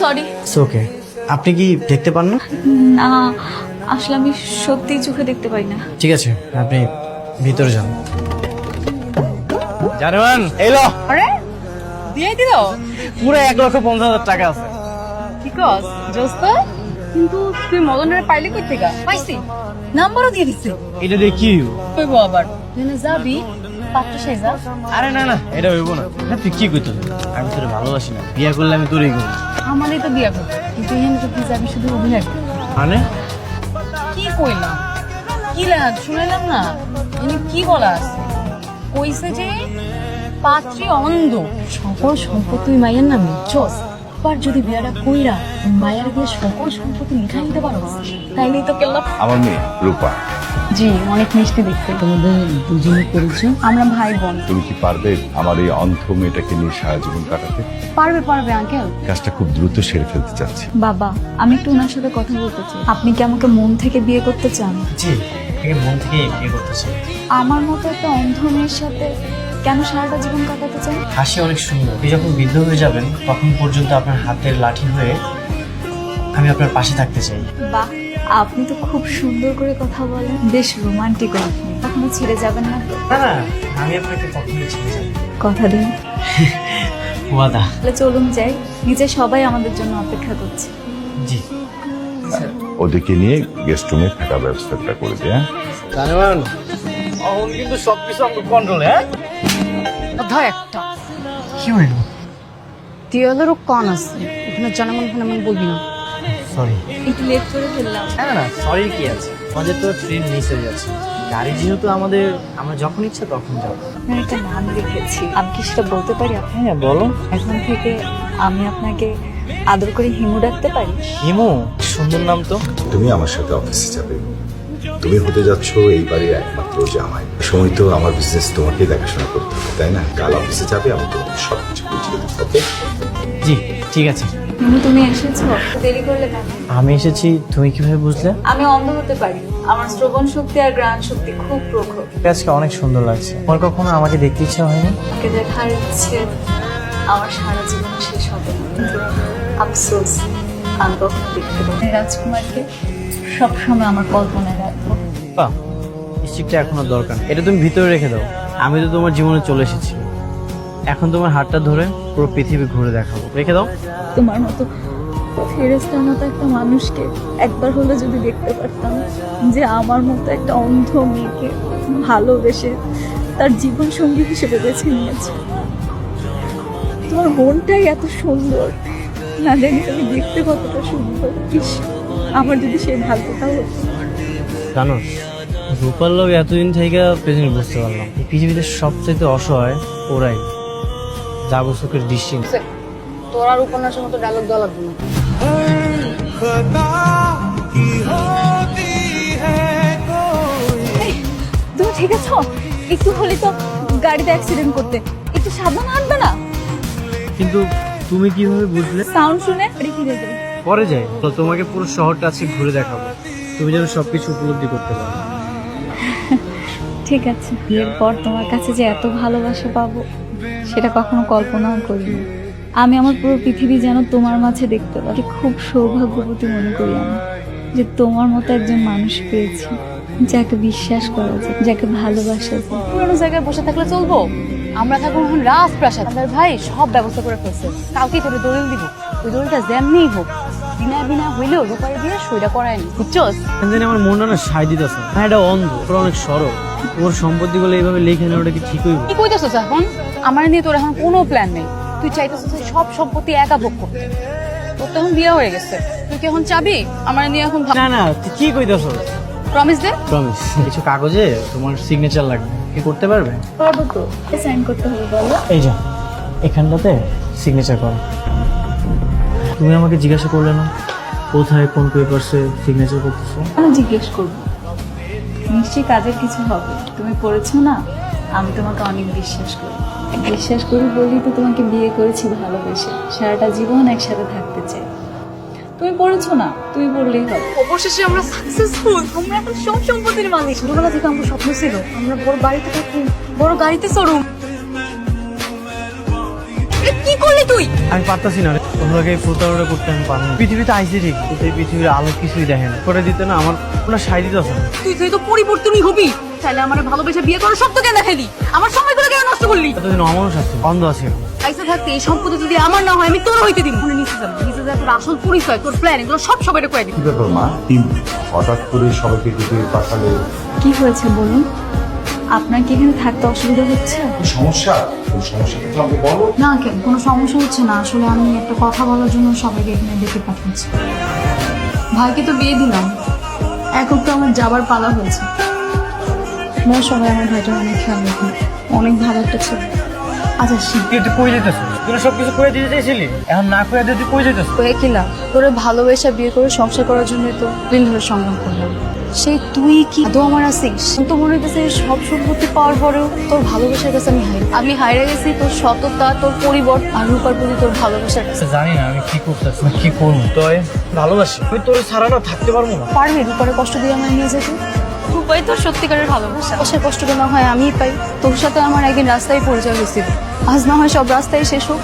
Sorry okay আপনি কি দেখতে পান না? না আসলে আমি সত্যি চোখে দেখতে পাই না। ঠিক আছে আপনি ভিতরে যান। জানেমান এলো আরে দিয়ে দিল? পুরো এক লক্ষ পঞ্চাশ হাজার টাকা আছে। কি কস দোস্ত কিন্তু তুই মদনের পাইলি কই থেকে? পাইছি। নাম্বারও দিয়ে দিছে। এটা দিয়ে কি হইব? আবার। যাবি পাত্র সাইজা আরে না না এটা হইব না। না, তুই কি করতে আমি তোরে ভালোবাসি না। বিয়ে করলে আমি তোরই করি আমারই তো বিয়া করতে। কিন্তু এখানে তো তুই যাবি শুধু অভিনয়। মানে? কি কইলাম? কি লাগ শুনাইলাম না? এনে কি বলা আছে? কইছে যে পাত্রী অন্ধ। সকল সম্পত্তি ওই মায়ের নামে। চোস এবার যদি বিয়াটা কইরা মায়ের দিয়ে সকল সম্পত্তি লিখা নিতে পারো তো কেল্লা আমার মেয়ে রূপা। জি অনেক মিষ্টি দেখতে। তোমাদের দুজনে করেছে আমরা ভাই বোন। তুমি কি পারবে আমার এই অন্ধ মেয়েটাকে নিয়ে সারা জীবন কাটাতে? পারবে পারবে আঙ্কেল। কাজটা খুব দ্রুত সেরে ফেলতে চাচ্ছি। বাবা আমি একটু ওনার সাথে কথা বলতে চাই। আপনি কি আমাকে মন থেকে বিয়ে করতে চান? জি মন থেকে বিয়ে করতে চাই। আমার মতো একটা অন্ধ মেয়ের সাথে কেন সারাটা জীবন কাটাতে চান? হাসি অনেক সুন্দর। আপনি যখন বৃদ্ধ হয়ে যাবেন তখন পর্যন্ত আপনার হাতের লাঠি হয়ে আমি আপনার পাশে থাকতে চাই। বাহ আপনি তো খুব সুন্দর করে কথা বলেন। বেশ রোমান্টিক আপনি। কখনো ছেড়ে যাবেন না? তো না না আমি আপনাকে কখনোই ছেড়ে যাব কথা দিন। ওয়াদা। তাহলে চলুন যাই। নিচে সবাই আমাদের জন্য অপেক্ষা করছে। জি। ওদেরকে নিয়ে গেস্ট রুমে থাকার ব্যবস্থাটা করে দে হ্যাঁ? জানেন কিন্তু সবকিছু আমার কন্ট্রোলে হ্যাঁ? ধর একটা। কি হইল? টিয়ালেরও কন আছে এখানে জনমন ফোন বলবি না। সরি একটু লেট করে ফেললাম। না না সরি কি আছে? আমাদের তো ট্রেন মিস হয়ে যাচ্ছে। গাড়ি যেহেতু আমাদের আমরা যখন ইচ্ছা তখন যাব। আপনার একটা নাম লিখেছি আমি কি সেটা বলতে পারি? আপনার হ্যাঁ বলো। এখন থেকে আমি আপনাকে আদর করে হিমু ডাকতে পারি। হিমু? সুন্দর নাম তো। তুমি আমার সাথে অফিসে যাবে। তুমি হতে যাচ্ছ এই বাড়ির একমাত্র জামাই। সময় তো আমার বিজনেস তোমাকে দেখাশোনা করতে হবে তাই না? কাল অফিসে যাবে আমি তোমাকে সব কিছু বুঝিয়ে দেবো ওকে? জি ঠিক আছে। তুমি এসেছ? দেরি করলে কেন? আমি এসেছি তুমি কীভাবে বুঝলে? আমি অন্ধ হতে পারি। আমার শ্রবণ শক্তি আর গ্রাণ শক্তি খুব প্রখর। আজকে অনেক সুন্দর লাগছে। তোমার কখনো আমাকে দেখতে ইচ্ছা হয়নি? তাকে দেখার ইচ্ছে আমার সারা জীবন শেষ হবে না। কিন্তু রাজকুমারকে সবসময় আমার কল্পনায় রাখব। বাহ স্টিকটা এখনও দরকার এটা তুমি ভিতরে রেখে দাও। আমি তো তোমার জীবনে চলে এসেছি। এখন তোমার হাতটা ধরে পুরো পৃথিবী ঘুরে দেখাবো। রেখে দাও। তোমার মতো ফেরেস্তার মতো একটা মানুষকে একবার হলে যদি দেখতে পারতাম যে আমার মতো একটা অন্ধ মেয়েকে ভালোবেসে তার জীবন সঙ্গী হিসেবে বেছে নিয়েছে। তোমার মনটাই এত সুন্দর। না জানি তুমি দেখতে কতটা সুন্দর। ইস আমার যদি সেই ভাগ্যটা হতো জানো রূপার লোক এতদিন থেকে পেছনে বুঝতে পারলাম। এই পৃথিবীতে সবচেয়ে অসহায় ওরাই। যাব চোখের দৃষ্টি। তোর আর উপন্যাসের মতো ডায়লগ দেওয়া লাগবে না। তুমি ঠিক আছো? একটু হলে তো গাড়িতে অ্যাক্সিডেন্ট করতে। একটু সাবধান হাঁটবে না? কিন্তু তুমি কীভাবে বুঝলে? সাউন্ড শুনে রেখে দেবে পরে যাই। তো তোমাকে পুরো শহরটা আজকে ঘুরে দেখাবো। তুমি যেন সবকিছু উপলব্ধি করতে পারো। ঠিক আছে। বিয়ের পর তোমার কাছে যে এত ভালোবাসা পাবো সেটা কখনো কল্পনাও করিনি। আমি আমার পুরো পৃথিবী যেন তোমার মাঝে দেখতে পারি খুব সৌভাগ্যবতী মনে করি আমি যে তোমার মতো একজন মানুষ পেয়েছি যাকে বিশ্বাস করা যায় যাকে ভালোবাসা যায়। পুরোনো জায়গায় বসে থাকলে চলবো? আমরা থাকব এখন রাজপ্রাসাদ। আমাদের ভাই সব ব্যবস্থা করে ফেলছে। কালকে তোরে দলিল দিব। ওই দলিলটা যেমনিই হোক বিনা বিনা হইলেও রূপারে দিয়ে সইটা করায়নি বুঝছস? জানি আমার মনটা না সাই দিতেছে। হ্যাঁ এটা অন্ধ ওরা অনেক সরল। ওর সম্পত্তিগুলো এইভাবে লিখে নেওয়াটা কি ঠিক হইব কি কইতেছস এখন? আমার নিয়ে তোর এখন কোনো প্ল্যান নেই। তুই চাইতেছিস সব সম্পত্তি একা ভোগ করতে তোর তো এখন বিয়ে হয়ে গেছে। তুই কি এখন চাবি? আমার নিয়ে এখন না না তুই কি কইতেছ প্রমিস দে? প্রমিস কিছু কাগজে তোমার সিগনেচার লাগবে। কি করতে পারবে? পারব তো। সাইন করতে হবে বলো। এই যা এখানটাতে সিগনেচার করো। তুমি আমাকে জিজ্ঞাসা করলে না কোথায় কোন পেপারসে সিগনেচার করতেছো? আমি জিজ্ঞেস করব। নিশ্চয়ই কাজের কিছু হবে। তুমি পড়েছো না? আমি তোমাকে অনেক বিশ্বাস করি। বিশ্বাস করি বলেই তো তোমাকে বিয়ে করেছি ভালোবেসে। সারাটা জীবন একসাথে থাকতে চাই। তুমি পড়েছো না, তুমি পড়লেই হবে। অবশেষে আমরা সাকসেসফুল আমরা এখন সব সম্পত্তির মালিক। ছোটবেলা থেকে আমার স্বপ্ন ছিল, আমরা বড় বাড়িতে থাকি, বড় গাড়িতে চড়ুম। কি করলি তুই? আমি পারতাছি না রে। ওগুলোকে প্রতারণা করতে আমি পারব না। পৃথিবীতে আইসি ঠিক কিন্তু এই পৃথিবীর আলো কিছুই দেখে না। করে দিতে না আমার কোনো সাই দিতে না তুই তুই তো পরিবর্তনই হবি। তাহলে আমার ভালোবেসে বিয়ে করার সব তো কেন দেখালি আমার সময়গুলো কেন নষ্ট করলি? এতদিন অমানুষ আছে অন্ধ আছে পয়সা থাকতে এই সম্পত্তি যদি আমার না হয় আমি তোর হইতে দিব। মনে নিচে যাব নিচে যা তোর আসল পরিচয় তোর প্ল্যান এগুলো সব সবাই করে দিবি। কি ব্যাপার মা? কি হঠাৎ করে সবাইকে ডেকে পাঠালে কি হয়েছে বলুন? আপনার কি এখানে থাকতে অসুবিধা হচ্ছে? সমস্যা? কোন সমস্যা থাকলে আমাকে বলো। না কেন কোনো সমস্যা হচ্ছে না। আসলে আমি একটা কথা বলার জন্য সবাইকে এখানে ডেকে পাঠাচ্ছি ভাইকে তো বিয়ে দিলাম। এখন তো আমার যাবার পালা হয়েছে। না সবাই আমার ভাইটার অনেক খেয়াল রাখুন। অনেক ভালো একটা ছেলে। আচ্ছা তুই তুই কই যেতেছ তুই না সবকিছু করে দিতে চাইছিলি এখন না করে দিয়ে তুই কই যেতেছ হয়ে কি তোরে ভালোবেসে বিয়ে করে সংসার করার জন্য তো দিন ধরে সংগ্রাম করলাম। সেই তুই কি আদৌ আমার আছিস? তো মনে হইতেছে সব সম্পত্তি পাওয়ার পরেও তোর ভালোবাসার কাছে আমি হাই আমি হাইরে গেছি তোর সততা তোর পরিবর আর রূপার প্রতি তোর ভালোবাসার কাছে। জানি না আমি কি করতেছি কি করব? তুই ভালোবাসি আমি তোর ছাড়া না থাকতে পারব না। পারবি রূপারে কষ্ট দিয়ে আমার নিয়ে যেতে? রূপাই তোর সত্যিকারের ভালোবাসা। সে কষ্টটা না হয় আমিই পাই তোর সাথে আমার একদিন রাস্তায় পরিচয় হয়েছিল। আজ না হয় সব রাস্তায় শেষ হোক।